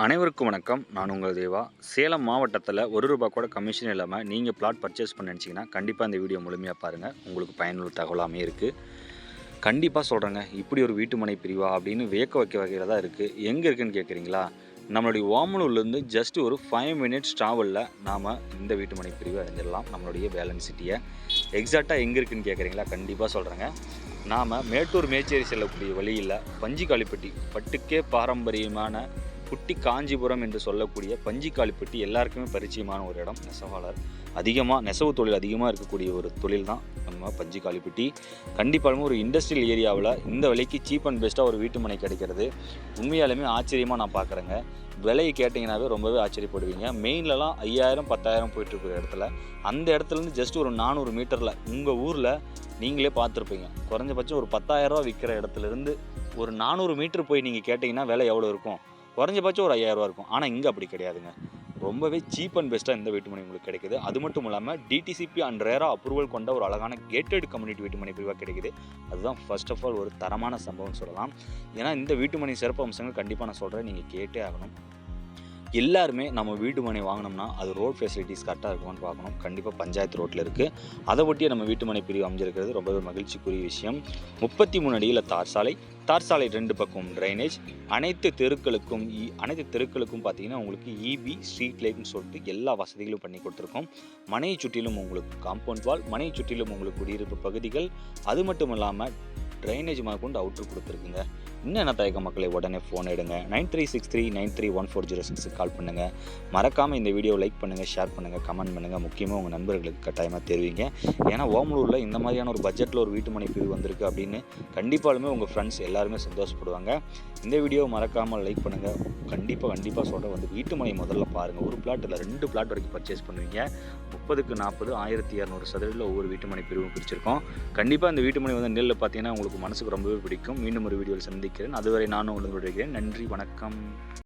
அனைவருக்கும் வணக்கம். நான் உங்கள் தேவா. சேலம் மாவட்டத்தில் ஒரு ரூபா கூட கமிஷன் இல்லாமல் நீங்கள் பிளாட் பர்ச்சேஸ் பண்ண நினச்சிங்கன்னா கண்டிப்பாக இந்த வீடியோ முழுமையாக பாருங்கள் உங்களுக்கு பயனுள்ள தகவலாமே இருக்குது கண்டிப்பாக சொல்கிறேங்க இப்படி ஒரு வீட்டுமனை பிரிவா அப்படின்னு வியக்க வைக்க வகையில் தான் இருக்குது எங்கே இருக்குன்னு கேட்குறீங்களா நம்மளுடைய ஓமலூர்லேருந்து ஜஸ்ட் ஒரு ஃபைவ் மினிட்ஸ் ட்ராவலில் நாம் இந்த வீட்டுமனை பிரிவை அடைஞ்சிடலாம். நம்மளுடைய வேலன் சிட்டியை எக்ஸாக்டாக எங்கே இருக்குன்னு கேட்குறீங்களா கண்டிப்பாக சொல்கிறேங்க நாம் மேட்டூர் மேச்சேரி செல்லக்கூடிய வழியில் பஞ்சிக்காளிப்பட்டி பட்டுக்கே பாரம்பரியமான குட்டி காஞ்சிபுரம் என்று சொல்லக்கூடிய பஞ்சிக்காளிப்பட்டி எல்லாருக்குமே பரிச்சயமான ஒரு இடம் நெசவாளர். அதிகமாக நெசவு தொழில் அதிகமாக இருக்கக்கூடிய ஒரு தொழில் தான் நம்ம பஞ்சிக்காளிப்பட்டி கண்டிப்பாலுமே ஒரு இண்டஸ்ட்ரியல் ஏரியாவில் இந்த விலைக்கு சீப் அண்ட் பெஸ்ட்டாக ஒரு வீட்டு மனை கிடைக்கிறது. உண்மையாலுமே ஆச்சரியமாக நான் பார்க்குறேங்க விலையை கேட்டிங்கனாவே ரொம்பவே ஆச்சரியப்படுவீங்க. மெயின்லலாம் ஐயாயிரம் பத்தாயிரம் போயிட்டு இருக்கிற இடத்துல அந்த இடத்துலேருந்து ஜஸ்ட் ஒரு நானூறு மீட்டரில் உங்கள் ஊரில் நீங்களே பார்த்துருப்பீங்க குறைஞ்சபட்சம் ஒரு பத்தாயிரரூவா விற்கிற இடத்துலேருந்து ஒரு நானூறு மீட்டர் போய் நீங்கள் கேட்டிங்கன்னா விலை எவ்வளோ இருக்கும்? குறைஞ்சபட்சம் ஒரு ஐயாயிரரூவா இருக்கும். ஆனால் இங்கே அப்படி கிடையாதுங்க. ரொம்பவே சீப் அண்ட் பெஸ்ட்டாக இந்த வீட்டு உங்களுக்கு கிடைக்குது. அது மட்டும் இல்லாமல் டிடிசிபி அண்ட் ரேரா அப்ரூவல் கொண்ட ஒரு அழகான கேட்டட் கம்யூனிட்டி வீட்டு மனை பிரிவாக கிடைக்குது. அதுதான் ஃபர்ஸ்ட் ஆஃப் ஆல் ஒரு தரமான சம்பவம் சொல்லலாம். ஏன்னா இந்த வீட்டு சிறப்பு அம்சங்கள் கண்டிப்பாக நான் சொல்கிறேன் நீங்கள் கேட்டே ஆகணும். எல்லாருமே நம்ம வீட்டு மனை வாங்கினோம்னா அது ரோட் ஃபெசிலிட்டிஸ் கரெக்டாக இருக்குமான்னு பார்க்கணும். கண்டிப்பாக பஞ்சாயத்து ரோட்டில் இருக்குது அதை ஒட்டியே நம்ம வீட்டு மனை பிரிவு அமைஞ்சிருக்கிறது ரொம்பவே மகிழ்ச்சிக்குரிய விஷயம். முப்பத்தி மூணு அடியில் தார் சாலை தார் சாலை ரெண்டு பக்கம் ட்ரைனேஜ் அனைத்து தெருக்களுக்கும் இ- அனைத்து தெருக்களுக்கும் பார்த்தீங்கன்னா உங்களுக்கு இபி ஸ்ட்ரீட் லைட்னு சொல்லிட்டு எல்லா வசதிகளும் பண்ணி கொடுத்துருக்கோம். மனையை சுற்றிலும் உங்களுக்கு காம்பவுண்ட் வால் மனையை சுற்றிலும் உங்களுக்கு குடியிருப்பு பகுதிகள். அது மட்டும் இல்லாமல் ட்ரைனேஜ் மார்க்குண்டு அவுட்ரு கொடுத்துருக்குங்க. இன்னும் என்ன தயக்க மக்களை? உடனே ஃபோன் எடுங்க. Nine three six three nine three one four zero சிக்ஸுக்கு கால் பண்ணுங்கள் மறக்காமல் இந்த வீடியோ லைக் பண்ணுங்கள் ஷேர் பண்ணுங்கள் கமெண்ட் பண்ணுங்கள் முக்கியமாக உங்கள் நண்பர்களுக்கு கட்டாயமாக தெரிவிங்க. ஏன்னா ஓமலூரில் இந்த மாதிரியான ஒரு பட்ஜெட்டில் ஒரு வீட்டு மனை பிரிவு வந்திருக்கு அப்படின்னு கண்டிப்பாலுமே உங்கள் ஃப்ரெண்ட்ஸ் எல்லாருமே சந்தோஷப்படுவாங்க. இந்த வீடியோ மறக்காமல் லைக் பண்ணுங்கள் கண்டிப்பாக கண்டிப்பாக சொல்கிறேன் வந்து வீட்டு மனை முதல்ல பாருங்கள் ஒரு பிளாட் இல்லை ரெண்டு பிளாட் வரைக்கும் பர்ச்சேஸ் பண்ணுவீங்க. முப்பதுக்கு நாற்பது ஆயிரத்தி இரநூறு சதவீதம் ஒவ்வொரு வீட்டு மனை பிரிவும் பிரிச்சிருக்கோம். கண்டிப்பாக இந்த வீட்டு மனை வந்து நெல்லில் பார்த்தீங்கன்னா உங்களுக்கு மனசுக்கு ரொம்பவே பிடிக்கும். மீண்டும் ஒரு வீடியோவில் சந்திக்கிறேன். அதுவரை நானும் உங்களுக்கு விடுகிறேன் நன்றி வணக்கம்.